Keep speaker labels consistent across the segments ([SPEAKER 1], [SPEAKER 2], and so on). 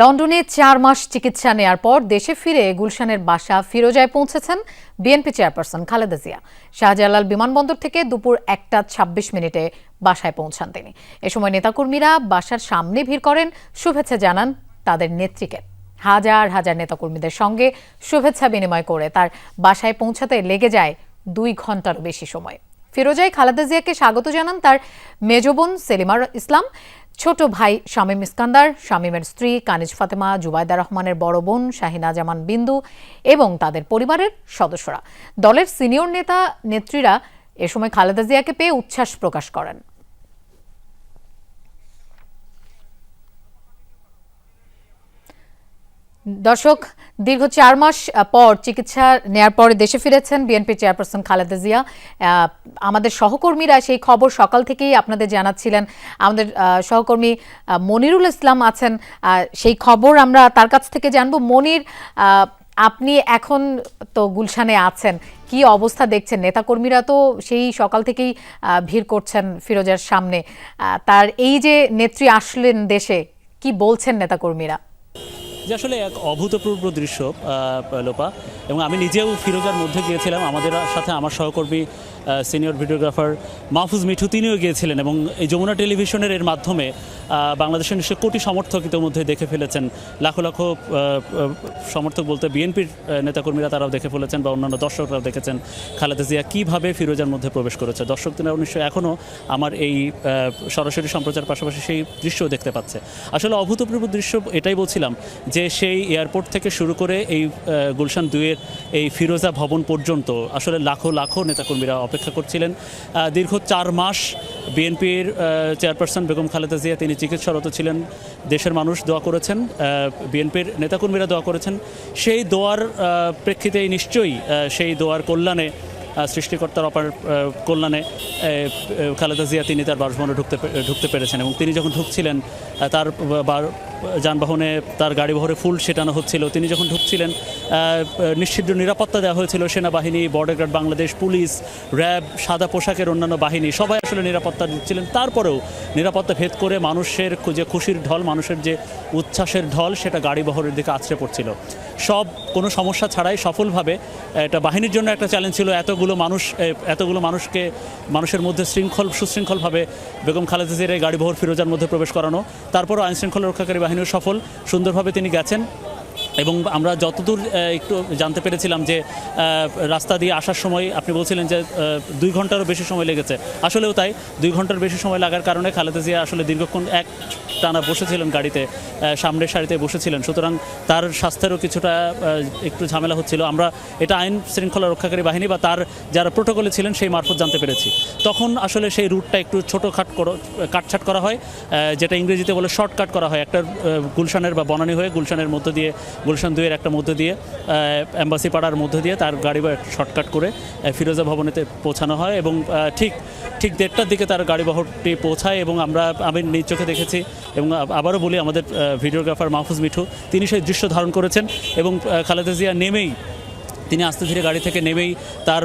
[SPEAKER 1] লন্ডনে চার মাস চিকিৎসা নেয়ার পর দেশে ফিরে গুলশানের বাসা ফিরোজায় পৌঁছেছেন বিএনপি চেয়ারপারসন খালেদা জিয়া। শাহজালাল বিমানবন্দর থেকে দুপুর একটা ছাব্বিশ মিনিটে বাসায় পৌঁছান তিনি। এ সময় নেতাকর্মীরা বাসার সামনে ভিড় করেন। শুভেচ্ছা জানান তাদের নেত্রীকে। হাজার হাজার নেতাকর্মীদের সঙ্গে শুভেচ্ছা বিনিময় করে তার বাসায় পৌঁছাতে লেগে যায় দুই ঘন্টারও বেশি সময়। ফিরোজায় খালেদা জিয়াকে স্বাগত জানান তার মেজবোন সেলিমার ইসলাম। ছোট ভাই শামীম ইস্কান্দার, শামীমের স্ত্রী কানিজ ফাতেমা, জুবাইদা রহমানের বড় বোন শাহিনা জামান বিন্দু এবং তাদের পরিবারের সদস্যরা। দলের সিনিয়র নেতা, নেত্রীরা এ সময় খালেদা জিয়াকে পেয়ে উচ্ছ্বাস প্রকাশ করেন। দর্শক, দীর্ঘ চার মাস পর চিকিৎসা নেয়ার পরে দেশে ফিরেছেন বিএনপি চেয়ারপারসন খালেদা জিয়া। আমাদের সহকর্মীরা সেই খবর সকাল থেকেই আপনাদের জানাচ্ছিলেন। আমাদের সহকর্মী মনিরুল ইসলাম আছেন। সেই খবর আমরা তার কাছ থেকে জানব। মনির আপনি এখন তো গুলশানে আছেন। কি অবস্থা দেখছেন? নেতাকর্মীরা তো সেই সকাল থেকেই ভিড় করছেন ফিরোজার সামনে। তার এই যে নেত্রী আসলেন দেশে, কি বলছেন নেতাকর্মীরা?
[SPEAKER 2] যে আসলে এক অভূতপূর্ব দৃশ্য লোপা। এবং আমি নিজেও ফিরোজার মধ্যে গিয়েছিলাম। আমাদের সাথে আমার সহকর্মী সিনিয়র ভিডিওগ্রাফার মাহফুজ মিঠু, তিনিও গিয়েছিলেন। এবং এই যমুনা টেলিভিশনের এর মাধ্যমে বাংলাদেশের নিশ্চয় কোটি সমর্থক ইতিমধ্যে দেখে ফেলেছেন। লাখো লাখো সমর্থক বলতে বিএনপির নেতাকর্মীরা তারাও দেখে ফেলেছেন বা অন্যান্য দর্শকরাও দেখেছেন। খালেদা জিয়া কীভাবে ফিরোজার মধ্যে প্রবেশ করেছে? দর্শক দর্শকরা নিশ্চয়ই এখনও আমার এই সরাসরি সম্প্রচার পাশাপাশি সেই দৃশ্যও দেখতে পাচ্ছে। আসলে অভূতপূর্ব দৃশ্য এটাই বলছিলাম যে সেই এয়ারপোর্ট থেকে শুরু করে এই গুলশান দুয়ের এই ফিরোজা ভবন পর্যন্ত আসলে লাখো লাখো নেতাকর্মীরা অপেক্ষা করছিলেন। দীর্ঘ চার মাস বিএনপির চেয়ারপারসন বেগম খালেদা জিয়া তিনি চিকিৎসারত ছিলেন, দেশের মানুষ দোয়া করেছেন বিএনপির নেতাকর্মীরা দোয়া করেছেন। সেই দোয়ার প্রেক্ষিতে নিশ্চয়ই সেই দোয়ার কল্যাণে সৃষ্টিকর্তার অপার কল্যাণে খালেদা জিয়া তিনি তার বাসভবনে ঢুকতে ঢুকতে পেরেছেন এবং তিনি যখন ঢুকছিলেন তার যানবাহনে তার গাড়ি বহরে ফুল সেটানো হচ্ছিল। তিনি যখন ঢুকছিলেন নিশ্চিত নিরাপত্তা দেওয়া হয়েছিল সেনাবাহিনী, border guard, Bangladesh police, RAB, সাদা পোশাকের অন্যান্য বাহিনী, সবাই আসলে নিরাপত্তা দিচ্ছিলেন। তারপরেও নিরাপত্তা ভেদ করে মানুষের যে খুশির ঢল, মানুষের যে উচ্ছ্বাসের ঢল, সেটা গাড়ি বহরের দিকে আছড়ে পড়ছিল। সব, কোনো সমস্যা ছাড়াই সফলভাবে এটা বাহিনীর জন্য একটা চ্যালেঞ্জ ছিল, এতগুলো মানুষ এতগুলো মানুষকে, মানুষের মধ্যে শৃঙ্খল, সুশৃঙ্খলভাবে বেগম খালেদা জিয়ার এই গাড়ি বহর ফিরোজার মধ্যে প্রবেশ করানো। তারপরও আইন শৃঙ্খলা রক্ষাকারী বাহিনীও সফল সুন্দরভাবে তিনি গেছেন। এবং আমরা যতদূর একটু জানতে পেরেছিলাম যে রাস্তা দিয়ে আসার সময় আপনি বলছিলেন যে দুই ঘন্টারও বেশি সময় লেগেছে। আসলেও তাই, দুই ঘণ্টার বেশি সময় লাগার কারণে খালেদা জিয়া আসলে দীর্ঘক্ষণ এক টানা বসেছিলেন গাড়িতে সামনের সারিতে বসেছিলেন। সুতরাং তার স্বাস্থ্যেরও কিছুটা একটু ঝামেলা হচ্ছিল। আমরা এটা আইন শৃঙ্খলা রক্ষাকারী বাহিনী বা তার যারা প্রোটোকলে ছিলেন সেই মারফত জানতে পেরেছি। তখন আসলে সেই রুটটা একটু ছোটোখাট করো, কাটছাট করা হয় যেটা ইংরেজিতে বলে শর্টকাট করা হয়। একটা গুলশানের বা বনানী হয়ে গুলশানের মধ্য দিয়ে গুলশান দুইয়ের একটা মধ্য দিয়ে অ্যাম্বাসি পাড়ার মধ্য দিয়ে তার গাড়ি শর্টকাট করে ফিরোজা ভবনেতে পৌঁছানো হয় এবং ঠিক ঠিক দেড়টার দিকে তার গাড়ি বহরটি পৌঁছায় এবং আমরা, আমি নিজ চোখে দেখেছি এবং আবারও বলি আমাদের ভিডিওগ্রাফার মাহফুজ মিঠু, তিনি সেই দৃশ্য ধারণ করেছেন এবং খালেদা জিয়া নেমেই তিনি আস্তে ধীরে গাড়ি থেকে নেমেই তার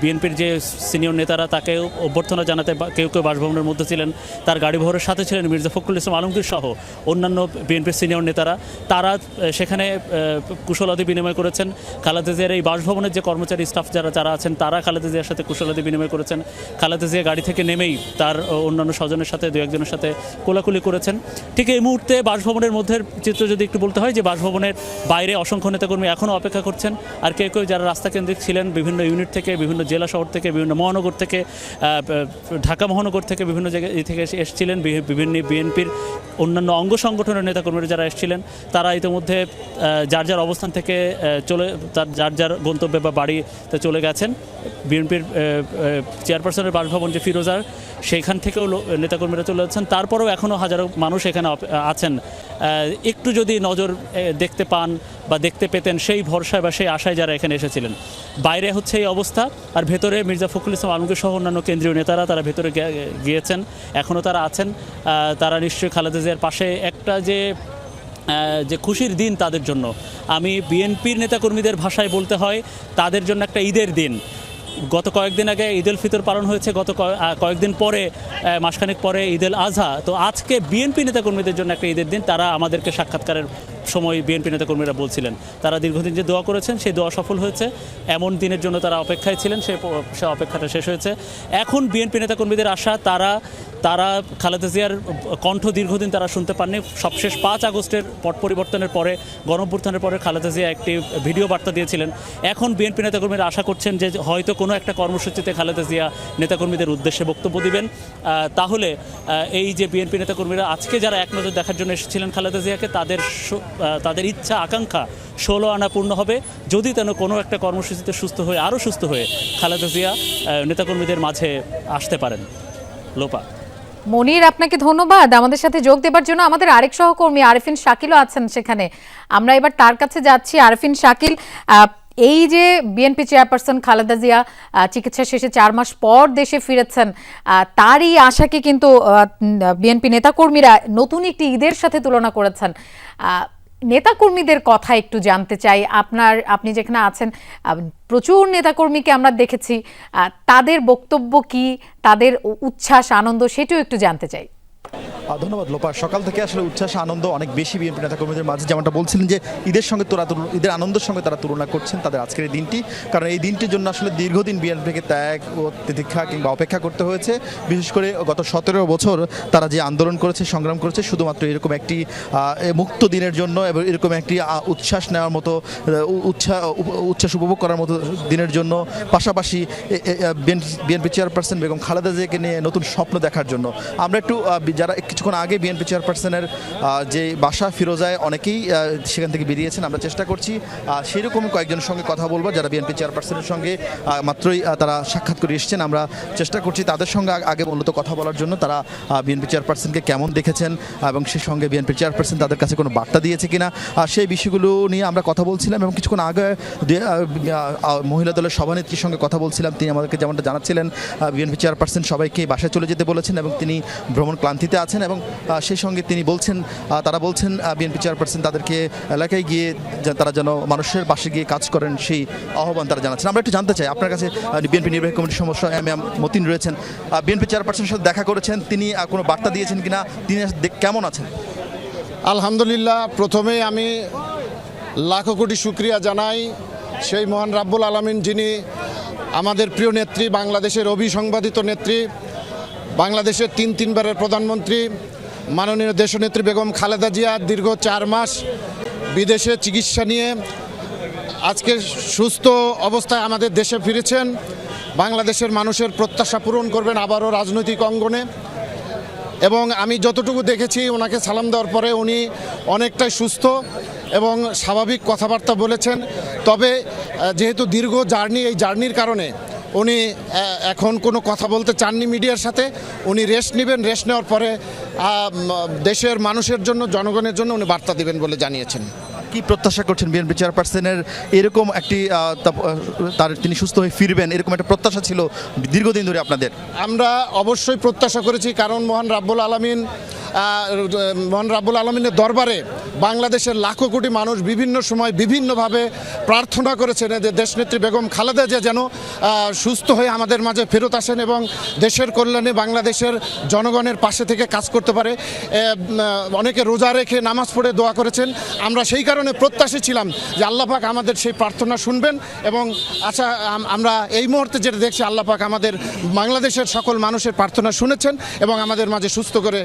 [SPEAKER 2] বিএনপির যে সিনিয়র নেতারা তাকে অভ্যর্থনা জানাতে কেউ কেউ বাসভবনের মধ্যে ছিলেন, তার গাড়ি ভোরের সাথে ছিলেন মির্জা ফখরুল ইসলাম আলমগীর সহ অন্যান্য বিএনপির সিনিয়র নেতারা। তারা সেখানে কুশলাদি বিনিময় করেছেন। খালেদা জিয়ার এই বাসভবনের যে কর্মচারী স্টাফ যারা যারা আছেন, তারা খালেদা জিয়ার সাথে কুশলাদি বিনিময় করেছেন। খালেদা জিয়া গাড়ি থেকে নেমেই তার অন্যান্য স্বজনের সাথে, দু একজনের সাথে কোলাকুলি করেছেন। ঠিক এই মুহূর্তে বাসভবনের মধ্যে চিত্র যদি একটু বলতে হয়, যে বাসভবনের বাইরে অসংখ্য নেতাকর্মী এখনও অপেক্ষা করছেন আর কেউ কেউ যারা রাস্তা কেন্দ্রিক ছিলেন, বিভিন্ন ইউনিট থেকে, বিভিন্ন জেলা শহর থেকে, বিভিন্ন মহানগর থেকে ঢাকা মহানগর থেকে বিভিন্ন জায়গায় থেকে এসেছিলেন বিভিন্ন বিএনপির অন্যান্য অঙ্গ সংগঠনের নেতাকর্মীরা যারা এসেছিলেন, তারা ইতিমধ্যে যার যার অবস্থান থেকে চলে, তার যার যার গন্তব্যে বা বাড়িতে চলে গেছেন। বিএনপির চেয়ারপারসনের বাসভবন যে ফিরোজার সেইখান থেকেও নেতাকর্মীরা চলে যাচ্ছেন। তারপরেও এখনও হাজারো মানুষ এখানে আছেন। একটু যদি নজর দেখতে পান বা দেখতে পেতেন সেই ভরসায় বা সেই আশায় যারা এখানে এসেছিলেন। বাইরে হচ্ছে এই অবস্থা, আর ভেতরে মির্জা ফখরুল ইসলাম আলমগীর সহ অন্যান্য কেন্দ্রীয় নেতারা তারা ভেতরে গিয়েছেন এখনও তারা আছেন। তারা নিশ্চয়ই খালেদা জিয়ার পাশে একটা যে যে খুশির দিন তাদের জন্য। আমি বিএনপির নেতাকর্মীদের ভাষায় বলতে হয়, তাদের জন্য একটা ঈদের দিন। গত কয়েকদিন আগে ঈদ উল ফিতর পালন হয়েছে, গত কয়- কয়েকদিন পরে মাসখানেক পরে ঈদ আজহা তো আজকে বিএনপি নেতাকর্মীদের জন্য একটা ঈদের দিন, তারা আমাদেরকে সাক্ষাৎকারের সময় বিএনপি নেতা কর্মীরা বলছিলেন। তারা দীর্ঘদিন যে দোয়া করেছেন, সেই দোয়া সফল হয়েছে। এমন দিনের জন্য তারা অপেক্ষায় ছিলেন, সে অপেক্ষাটা শেষ হয়েছে। এখন বিএনপি নেতা কর্মীদের আশা, তারা তারা খালেদা জিয়ার কণ্ঠ দীর্ঘদিন তারা শুনতে পাননি। সবশেষ পাঁচ আগস্টের পট পরিবর্তনের পরে গণঅভ্যুত্থানের পরে খালেদা জিয়া একটি ভিডিও বার্তা দিয়েছিলেন। এখন বিএনপি নেতাকর্মীরা আশা করছেন যে হয়তো কোনো একটা কর্মসূচিতে খালেদা জিয়া নেতাকর্মীদের উদ্দেশ্যে বক্তব্য দিবেন। তাহলে এই যে বিএনপি নেতাকর্মীরা আজকে যারা এক নজর দেখার জন্য এসেছিলেন খালেদা জিয়াকে, তাদের তাদের ইচ্ছা, আকাঙ্ক্ষা ষোলো আনা পূর্ণ হবে। যদি তেন কোনো একটা কর্মসূচিতে সুস্থ হয়ে, আরও সুস্থ হয়ে খালেদা জিয়া নেতাকর্মীদের মাঝে আসতে পারেন। লোপা।
[SPEAKER 1] মনির, আপনাকে ধন্যবাদ। আমাদের সাথে যোগ দেবার জন্য আমাদের আরেক সহকর্মী আরিফিন শাকিলও আছেন সেখানে। আমরা এবার তার কাছে যাচ্ছি। আরিফিন, শাকিল এই যে বিএনপি চেয়ারপারসন খালেদা জিয়া চিকিৎসা শেষে চার মাস পর দেশে ফিরেছেন তারই আশাকে কিন্তু বিএনপি নেতাকর্মীরা নতুন একটি ঈদের সাথে তুলনা করেছেন। নেতাকর্মীদের কথা একটু জানতে চাই। আপনার, আপনি যেখানে আছেন প্রচুর নেতাকর্মীকে আমরা দেখেছি। তাদের বক্তব্য কি? তাদের উচ্ছ্বাস, আনন্দ, সেটিও একটু জানতে চাই।
[SPEAKER 3] ধন্যবাদ লোপা। সকাল থেকে আসলে উচ্ছ্বাস, আনন্দ অনেক বেশি বিএনপি নেতাকর্মীদের মাঝে। যেমনটা বলছিলেন যে, ঈদের সঙ্গে তোরা ঈদের আনন্দের সঙ্গে তারা তুলনা করছেন তাদের আজকের এই দিনটি। কারণ এই দিনটির জন্য আসলে দীর্ঘদিন বিএনপিকে ত্যাগ ও তিতিক্ষা কিংবা অপেক্ষা করতে হয়েছে। বিশেষ করে গত সতেরো বছর তারা যে আন্দোলন করেছে, সংগ্রাম করেছে, শুধুমাত্র এরকম একটি মুক্ত দিনের জন্য এবং এরকম একটি উচ্ছ্বাস নেওয়ার মতো উচ্ছ্বাস উচ্ছ্বাস উপভোগ করার মতো দিনের জন্য। পাশাপাশি বিএনপি চেয়ারপারসন বেগম খালেদা জিয়াকে নিয়ে নতুন স্বপ্ন দেখার জন্য। আমরা একটু যারা কিছুক্ষণ আগে বিএনপি চেয়ারপারসনের যে বাসা ফিরোজায় অনেকেই সেখান থেকে বেরিয়েছেন, আমরা চেষ্টা করছি সেরকম কয়েকজনের সঙ্গে কথা বলব, যারা বিএনপি চেয়ারপারসনের সঙ্গে মাত্রই তারা সাক্ষাৎ করে এসেছেন, আমরা চেষ্টা করছি তাদের সঙ্গে আগে মূলত কথা বলার জন্য, তারা বিএনপি চেয়ারপারসনকে কেমন দেখেছেন, এবং সেই সঙ্গে বিএনপি চেয়ারপারসন তাদের কাছে কোনো বার্তা দিয়েছে কিনা আর সেই বিষয়গুলো নিয়ে আমরা কথা বলছিলাম, এবং কিছুক্ষণ আগে মহিলা দলের সভানেত্রীর সঙ্গে কথা বলছিলাম, তিনি আমাদেরকে যেমনটা জানাচ্ছিলেন বিএনপি চেয়ারপারসন সবাইকে বাসায় চলে যেতে বলেছেন, এবং তিনি ভ্রমণ ক্লান্তিতে আছেন এবং সেই সঙ্গে তিনি বলছেন তারা বলছেন বিএনপি চেয়ারপারসন তাদেরকে এলাকায় গিয়ে তারা যেন মানুষের পাশে গিয়ে কাজ করেন সেই আহ্বান তারা জানাচ্ছেন। আমরা একটু জানতে চাই, আপনার কাছে বিএনপি নির্বাহী কমিটির সমস্যা এম এম মতিন রয়েছেন। বিএনপি চেয়ারপারসনের সাথে দেখা করেছেন, তিনি কোনো বার্তা দিয়েছেন কিনা, তিনি কেমন আছেন?
[SPEAKER 4] আলহামদুলিল্লাহ প্রথমে আমি লাখো কোটি শুক্রিয়া জানাই সেই মহান রাব্বুল আলমিন যিনি আমাদের প্রিয় নেত্রী, বাংলাদেশের অভিসংবাদিত নেত্রী বাংলাদেশের তিন তিনবারের প্রধানমন্ত্রী, মাননীয় দেশনেত্রী বেগম খালেদা জিয়া দীর্ঘ চার মাস বিদেশে চিকিৎসা নিয়ে আজকে সুস্থ অবস্থায় আমাদের দেশে ফিরেছেন। বাংলাদেশের মানুষের প্রত্যাশা পূরণ করবেন আবারও রাজনৈতিক অঙ্গনে। এবং আমি যতটুকু দেখেছি ওনাকে সালাম দেওয়ার পরে উনি অনেকটাই সুস্থ এবং স্বাভাবিক কথাবার্তা বলেছেন। তবে যেহেতু দীর্ঘ জার্নি, এই জার্নির কারণে উনি এখন কোনো কথা বলতে চাননি মিডিয়ার সাথে। উনি রেস্ট নেবেন রেস্ট নেওয়ার পরে দেশের মানুষের জন্য জনগণের জন্য উনি বার্তা দিবেন বলে জানিয়েছেন।
[SPEAKER 3] কি প্রত্যাশা করছেন বিএনপি চেয়ারপারসনের? এরকম একটি তার তিনি সুস্থ হয়ে ফিরবেন এরকম একটা প্রত্যাশা ছিল দীর্ঘদিন ধরে আপনাদের?
[SPEAKER 4] আমরা অবশ্যই প্রত্যাশা করেছি কারণ মহান রাব্বুল আলমিন মহান রাব্বুল আলমিনের দরবারে বাংলাদেশের লাখো কোটি মানুষ বিভিন্ন সময় বিভিন্নভাবে প্রার্থনা করেছেন। যে দেশনেত্রী বেগম খালেদা জিয়া যেন সুস্থ হয়ে আমাদের মাঝে ফেরত আসেন এবং দেশের কল্যাণে বাংলাদেশের জনগণের পাশে থেকে কাজ করতে পারে। অনেকে রোজা রেখে নামাজ পড়ে দোয়া করেছেন। আমরা সেই কারণে প্রত্যাশী ছিলাম যে আল্লাহ পাক আমাদের সেই প্রার্থনা শুনবেন এবং আচ্ছা আমরা এই মুহূর্তে যেটা দেখছি, আল্লাহ পাক আমাদের বাংলাদেশের সকল মানুষের প্রার্থনা শুনেছেন এবং আমাদের মাঝে সুস্থ করে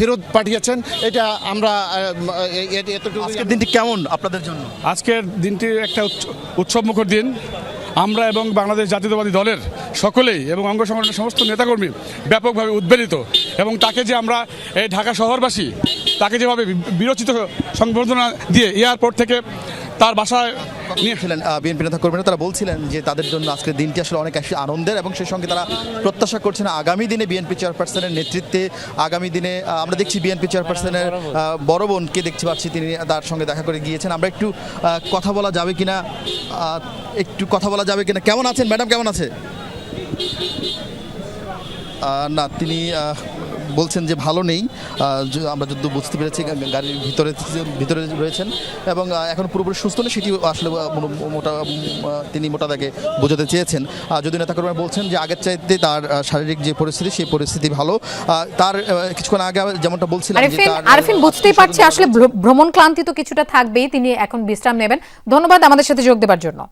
[SPEAKER 4] ফেরত পাঠিয়েছেন। এটা আমরা
[SPEAKER 3] আজকের দিনটি কেমন আপনাদের জন্য?
[SPEAKER 5] আজকের দিনটি একটা উৎসব মুখর দিন। আমরা এবং বাংলাদেশ জাতীয়তাবাদী দলের সকলেই এবং অঙ্গ সংগঠনের সমস্ত নেতাকর্মী ব্যাপকভাবে উদ্বেলিত এবং তাকে যে আমরা এই ঢাকা শহরবাসী তাকে যেভাবে বিরচিত সংবর্ধনা দিয়ে এয়ারপোর্ট থেকে তার বাসায় নিয়ে
[SPEAKER 3] ছিলেন বিএনপি নেতা কর্মীরা। তারা বলছিলেন যে তাদের জন্য আজকের দিনটি আসলে অনেক আনন্দের এবং সেই সঙ্গে তারা প্রত্যাশা করছেন আগামী দিনে বিএনপি চেয়ারপারসনের নেতৃত্বে, আগামী দিনে আমরা দেখছি বিএনপি চেয়ারপারসনের বড় বোনকে দেখতে পাচ্ছি। তিনি তার সঙ্গে দেখা করে গিয়েছেন। আমরা একটু কথা বলা যাবে কিনা একটু কথা বলা যাবে কিনা? কেমন আছেন? ম্যাডাম, কেমন আছে? না, তিনি বলছেন যে ভালো নেই আমরা যদি বুঝতে পেরেছি গাড়ির ভিতরে ভিতরে রয়েছেন এবং এখন পুরোপুরি সুস্থ নেই সেটি আসলে মোটা- তিনি মোটা দাগে বোঝাতে চেয়েছেন। যদি নেতাকর্মীরা বলছেন যে আগের চাইতে তার শারীরিক যে পরিস্থিতি সেই পরিস্থিতি ভালো আহ, তার কিছুক্ষণ আগে যেমনটা বলছিলাম
[SPEAKER 1] আরিফিন বুঝতেই পারছি আসলে ভ্রমণ ক্লান্তি তো কিছুটা থাকবেই তিনি এখন বিশ্রাম নেবেন। ধন্যবাদ আমাদের সাথে যোগ দেবার জন্য।